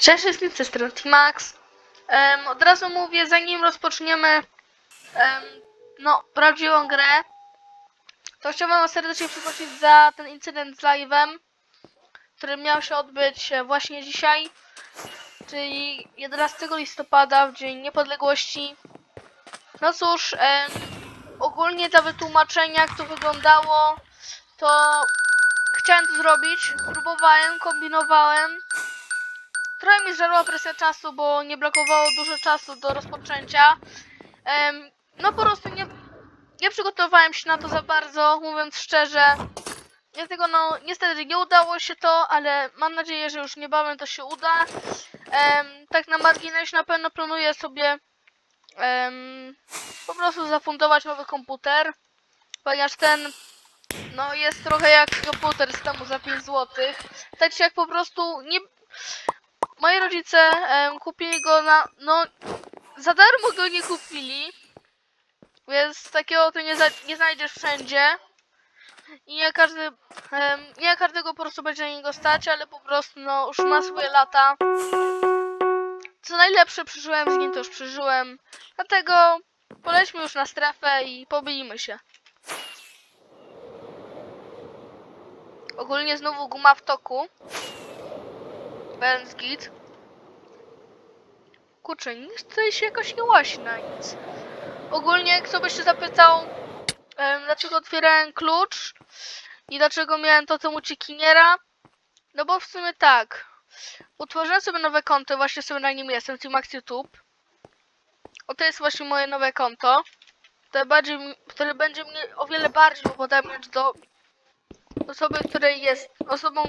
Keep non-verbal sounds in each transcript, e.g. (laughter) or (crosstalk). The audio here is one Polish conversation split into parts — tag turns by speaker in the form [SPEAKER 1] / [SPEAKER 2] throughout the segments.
[SPEAKER 1] Cześć wszystkim, to jest Max. Um, od razu mówię, zanim rozpoczniemy em, no, prawdziwą grę, to chciałbym was serdecznie przeprosić za ten incydent z live'em, który miał się odbyć e, właśnie dzisiaj, czyli 11 listopada, w Dzień Niepodległości. No cóż, em, ogólnie dla wytłumaczenia, jak to wyglądało, to chciałem to zrobić, próbowałem, kombinowałem, Trochę mi żarła presja czasu, bo nie blokowało dużo czasu do rozpoczęcia. Em, no po prostu nie, nie przygotowałem się na to za bardzo, mówiąc szczerze. Dlatego no niestety nie udało się to, ale mam nadzieję, że już niebawem to się uda. Em, tak na marginesie na pewno planuję sobie em, po prostu zafundować nowy komputer, ponieważ ten no jest trochę jak komputer z temu za 5 zł. Tak czy jak po prostu nie, moi rodzice kupili go na. No, za darmo go nie kupili. Więc takiego to nie, za, nie znajdziesz wszędzie. I nie każdy. nie każdego po prostu będzie na niego stać, ale po prostu no już ma swoje lata. Co najlepsze przeżyłem z nim, to już przeżyłem. Dlatego polećmy już na strefę i pobijmy się. Ogólnie znowu guma w toku. Będz git. Kurczę, nic tutaj się jakoś nie łasi na nic. Ogólnie, kto by się zapytał, em, dlaczego otwierałem klucz i dlaczego miałem to temu uciekiniera, no bo w sumie tak. Utworzyłem sobie nowe konto, właśnie sobie na nim jestem, Max YouTube. Oto jest właśnie moje nowe konto, które, bardziej, które będzie mnie o wiele bardziej upodabniać do osoby, której jest osobą,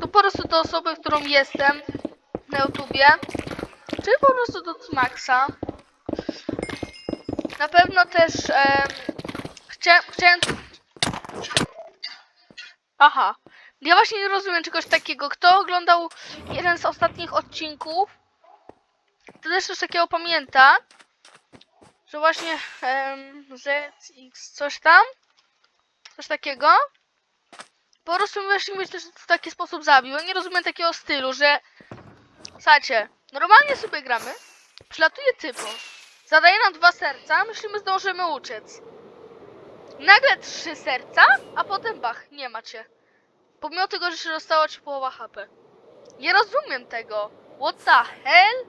[SPEAKER 1] to po prostu do osoby, którą jestem na YouTubie, czyli po prostu do Maxa. Na pewno też em, chcia, chciałem... Aha. Ja właśnie nie rozumiem czegoś takiego. Kto oglądał jeden z ostatnich odcinków, to też coś takiego pamięta, że właśnie em, ZX coś tam, coś takiego, po prostu właśnie mnie też w taki sposób zabił. Ja nie rozumiem takiego stylu, że słuchajcie, normalnie sobie gramy, przylatuje typo, zadaje nam dwa serca, myślimy zdążymy uciec. Nagle trzy serca, a potem bach, nie macie. Pomimo tego, że się zostało ci połowa HP. Nie rozumiem tego. What the hell?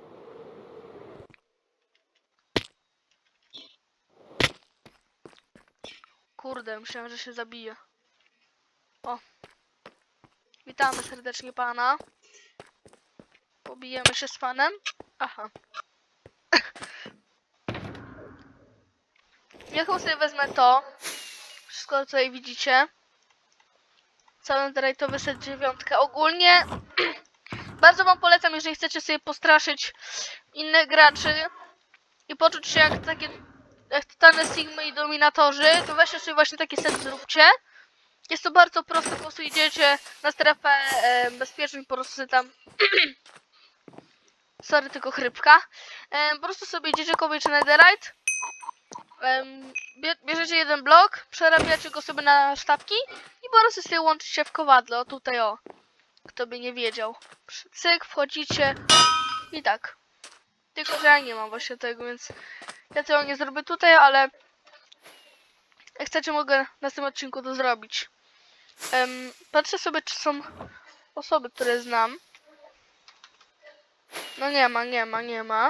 [SPEAKER 1] Kurde, myślałem, że się zabije. O. Witamy serdecznie pana. Pobijemy się z panem. Aha. Ja sobie wezmę to. Wszystko co widzicie. Cały drightowy set dziewiątkę. Ogólnie (clears throat) bardzo wam polecam, jeżeli chcecie sobie postraszyć innych graczy i poczuć się jak takie jak totalne Sigmy i Dominatorzy, to weźcie sobie właśnie taki set zróbcie. Jest to bardzo proste, po prostu idziecie na strefę e, bezpieczną, po prostu tam... (clears throat) Sorry, tylko chrypka. Po prostu sobie idziecie kobiecie netherite. Bierzecie jeden blok, przerabiacie go sobie na sztabki i po prostu sobie łączycie w kowadle. O tutaj o. Kto by nie wiedział. Cyk, wchodzicie i tak. Tylko, że ja nie mam właśnie tego, więc ja tego nie zrobię tutaj, ale jak chcecie mogę w następnym odcinku to zrobić. Patrzę sobie, czy są osoby, które znam. No nie ma, nie ma, nie ma.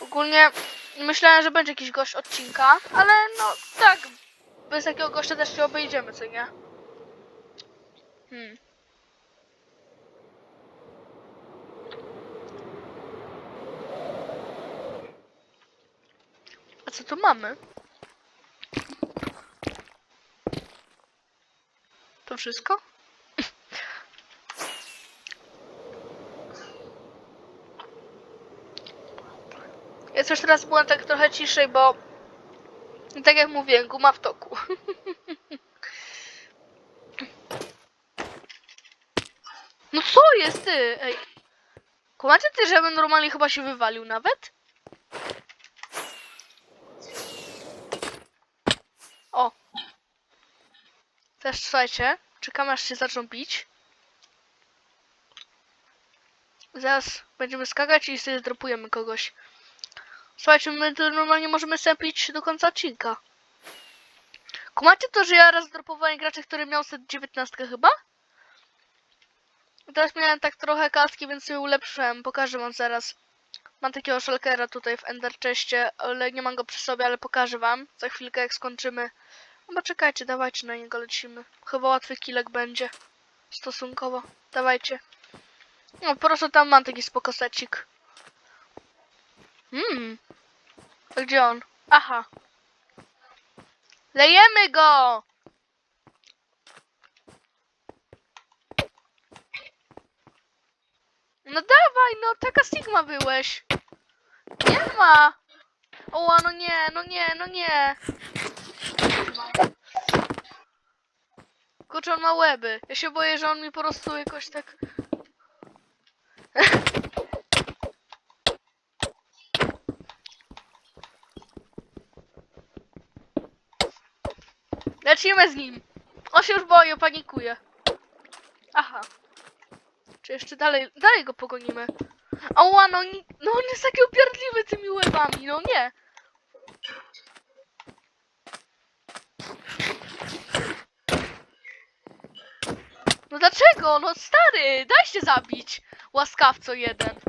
[SPEAKER 1] Ogólnie myślałem, że będzie jakiś gość odcinka, ale no tak, bez takiego gościa też się obejdziemy, co nie? Hmm. A co tu mamy? To wszystko? Też teraz byłem tak trochę ciszej, bo tak jak mówiłem, guma w toku. No co jest ty? Ej. Kumacie ty, żebym normalnie chyba się wywalił nawet? O. Też słuchajcie, czekamy aż się zaczną bić. Zaraz będziemy skakać i sobie zdropujemy kogoś. Słuchajcie, my tu normalnie możemy sępić do końca odcinka. Kumacie to, że ja raz dropowałem gracza, który miał set 19 chyba? Teraz miałem tak trochę kaski, więc sobie ulepszyłem. Pokażę wam zaraz. Mam takiego shulkera tutaj w Ender ale nie mam go przy sobie, ale pokażę wam. Za chwilkę jak skończymy. No czekajcie, dawajcie na niego lecimy. Chyba łatwy kilek będzie. Stosunkowo. Dawajcie. No po prostu tam mam taki spokosecik. Hmm. Gdzie on? Aha. Lejemy go! No dawaj, no taka Sigma byłeś. Nie ma. O, no nie, no nie, no nie. Kurczę, on ma łeby. Ja się boję, że on mi po prostu jakoś tak... (laughs) Lecimy z nim. On się już boi, panikuje. Aha. Czy jeszcze dalej, dalej go pogonimy? Ała, no, no on jest taki upierdliwy tymi łebami, no nie. No dlaczego? No stary, daj się zabić. Łaskawco jeden.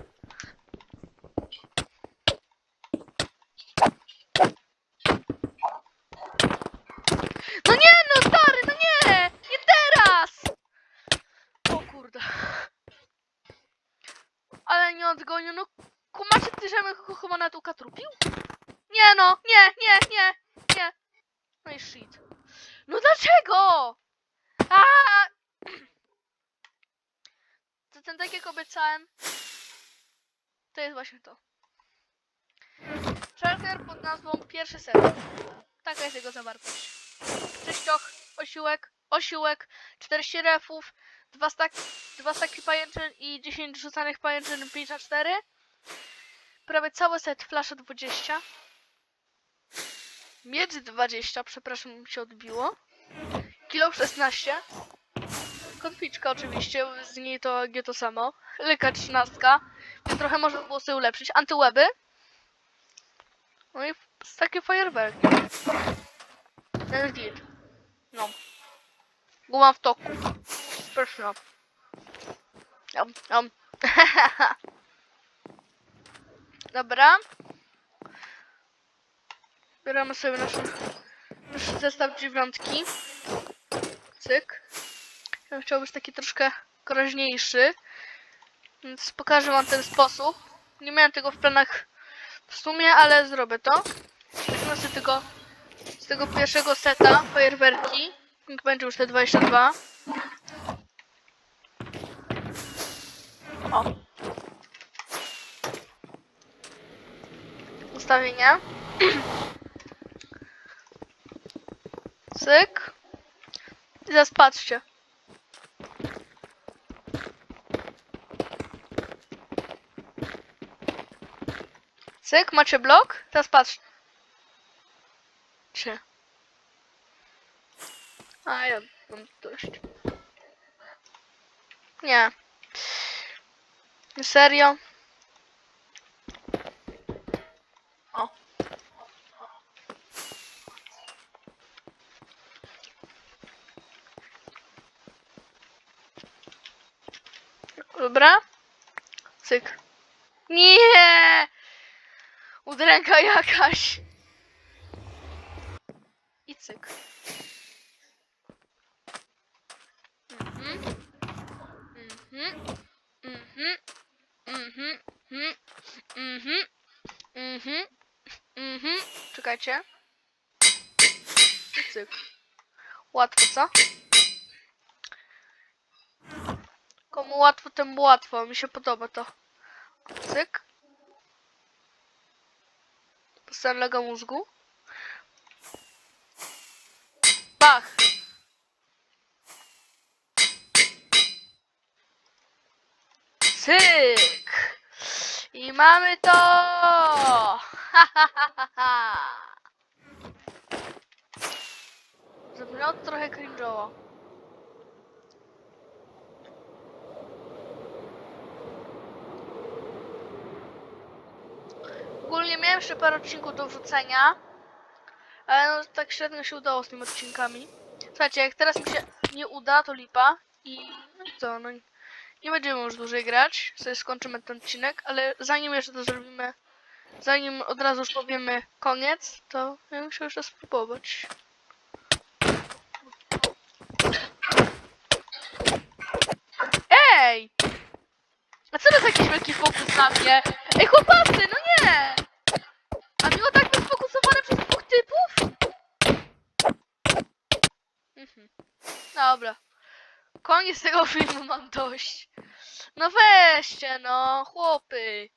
[SPEAKER 1] No nie, no stary, no nie! Nie teraz! O kurde. Nie odgonił, no kumacie ty, że go chyba nawet ukatrupił? Nie no, nie, nie, nie, nie. No i shit. No dlaczego? A! (clears throat) To ten tak jak obiecałem. To jest właśnie to. Shulker pod nazwą pierwszy set. Taka jest jego zawartość. Sześcioch, osiłek, osiłek, 40 refów, dwa, stak, dwa staki pajęczyn i 10 rzucanych pajęczyn 5 na 4. Prawie cały set flasza 20. Miedz 20, przepraszam, mi się odbiło. Kilo 16. Kotwiczka oczywiście, z niej to nie to samo. Lyka 13. Więc trochę można było sobie ulepszyć. Antyweby. No i takie fajerwerki. Ten git. No. Guma w toku. Pyszna. Jam, jam. Dobra. Bieramy sobie nasz, nasz zestaw dziewiątki. Cyk. Ja być taki troszkę groźniejszy. Więc pokażę wam ten sposób. Nie miałem tego w planach w sumie, ale zrobię to. Weźmy sobie tego z tego pierwszego seta fajerwerki. Niech będzie już te 22. O. Ustawienia. Cyk. I teraz. Cyk, macie blok? Teraz patrzcie. A ja mam dość. Nie. Serio? O. Dobra. Cyk. Nie! Udręka jakaś. I cyk. Mhm. Mhm. Mhm. Mhm. Mhm. Mhm. Mhm. Czekajcie. Cyk. Łatwo, co? Komu łatwo, temu łatwo. Mi się podoba to. Cyk. Dostałem lega mózgu. Bach. Mamy to! Ha, ha, ha, ha. Zabrzmiało trochę cringe'owo. Ogólnie miałem jeszcze parę odcinków do wrzucenia. Ale no, tak średnio się udało z tymi odcinkami. Słuchajcie, jak teraz mi się nie uda, to lipa. I no co, no nie będziemy już dłużej grać, sobie skończymy ten odcinek, ale zanim jeszcze to zrobimy, zanim od razu już powiemy koniec, to ja bym chciał jeszcze spróbować. Ej! A co to jest jakiś wielki fokus na mnie? Ej chłopacy, no nie! A miło tak być sfokusowane przez dwóch typów? Mhm. Dobra. Koniec tego (laughs) filmu, mam dość. No weźcie, no, chłopy.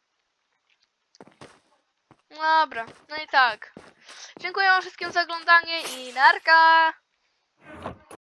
[SPEAKER 1] Dobra, no i tak. Dziękuję wszystkim za oglądanie i narka!